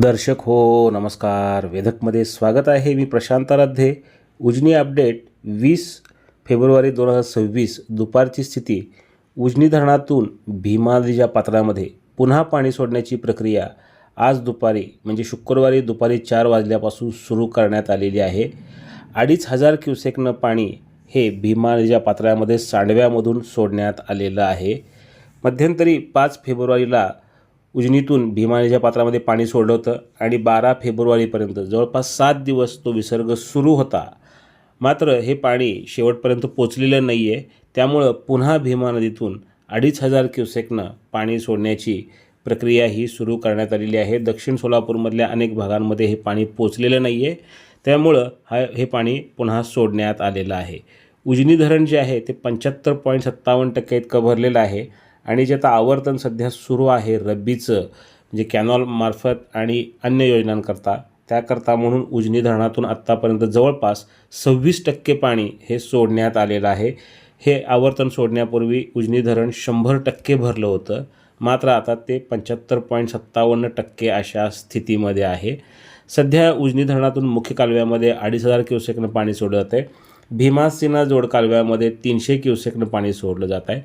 दर्शक हो नमस्कार. वेधकमध्ये स्वागत आहे मी प्रशांत आराध्ये उजनी अपडेट वीस फेब्रुवारी दोन हजार सव्वीस दुपारची स्थिती. उजनी धरणातून भीमा नदीच्या पात्रामध्ये पुन्हा पाणी सोडण्याची प्रक्रिया आज दुपारी म्हणजे शुक्रवारी दुपारी चार वाजल्यापासून सुरू करण्यात आलेली आहे. अडीच हजार क्युसेकनं पाणी हे भीमा नदीच्या पात्रामध्ये सांडव्यामधून सोडण्यात आलेलं आहे. मध्यंतरी पाच फेब्रुवारीला उजनीतून भीमानेच्या पात्रामध्ये पाणी सोडलं होतं आणि बारा फेब्रुवारीपर्यंत जवळपास सात दिवस तो विसर्ग सुरू होता. मात्र हे पाणी शेवटपर्यंत पोचलेलं नाही आहे त्यामुळं पुन्हा भीमा नदीतून अडीच हजार क्युसेकनं पाणी सोडण्याची प्रक्रिया ही सुरू करण्यात आलेली आहे. दक्षिण सोलापूरमधल्या अनेक भागांमध्ये हे पाणी पोचलेलं नाही आहे त्यामुळं हा हे पाणी पुन्हा सोडण्यात आलेलं आहे. उजनी धरण जे आहे ते पंच्याहत्तर पॉईंट सत्तावन्न टक्के इतकं भरलेलं आहे. आणि जे आता आवर्तन सध्या सुरू आहे रब्बीचं म्हणजे कॅनॉलमार्फत आणि अन्य योजनांकरता त्याकरता म्हणून उजनी धरणातून आत्तापर्यंत जवळपास सव्वीस टक्के पाणी हे सोडण्यात आलेलं आहे. हे आवर्तन सोडण्यापूर्वी उजनी धरण शंभर टक्के भरलं होतं. मात्र आता ते पंच्याहत्तर पॉईंट सत्तावन्न टक्के अशा स्थितीमध्ये आहे. सध्या उजनी धरणातून मुख्य कालव्यामध्ये अडीच हजार क्युसेकनं पाणी सोडलं आहे. भीमासिना जोड कालव्यामध्ये तीनशे क्युसेकनं पाणी सोडलं जात आहे.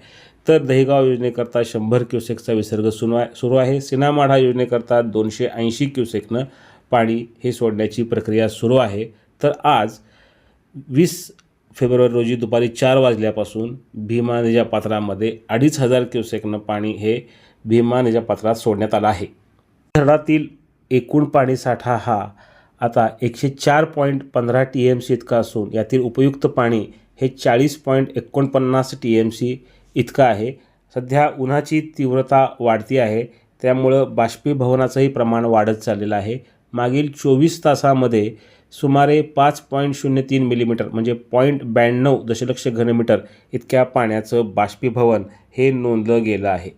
तर दहिगाव योजनेकरता शंभर क्युसेकचा विसर्ग सुरू आहे. सुरू आहे सिनामाढा योजनेकरता दोनशे ऐंशी क्युसेकनं पाणी हे सोडण्याची प्रक्रिया सुरू आहे. तर आज वीस फेब्रुवारी रोजी दुपारी चार वाजल्यापासून भीमा नदीच्या पात्रामध्ये अडीच हजार क्युसेकनं पाणी हे भीमा नदीच्या पात्रात सोडण्यात आलं आहे. धरणातील एकूण पाणीसाठा हा आता एकशे चार पॉईंट पंधरा टी एम सी इतका असून यातील उपयुक्त पाणी हे चाळीस पॉईंट एकोणपन्नास टी एम सी इतकं आहे. सध्या उन्हाची तीव्रता वाढती आहे. त्यामुळं बाष्पीभवनाचंही प्रमाण वाढत चाललेलं आहे. मागील चोवीस तासामध्ये सुमारे पाच पॉईंट शून्य तीन मिलीमीटर म्हणजे पॉईंट ब्याण्णव दशलक्ष घनमीटर इतक्या पाण्याचं बाष्पीभवन हे नोंदलं गेलं आहे.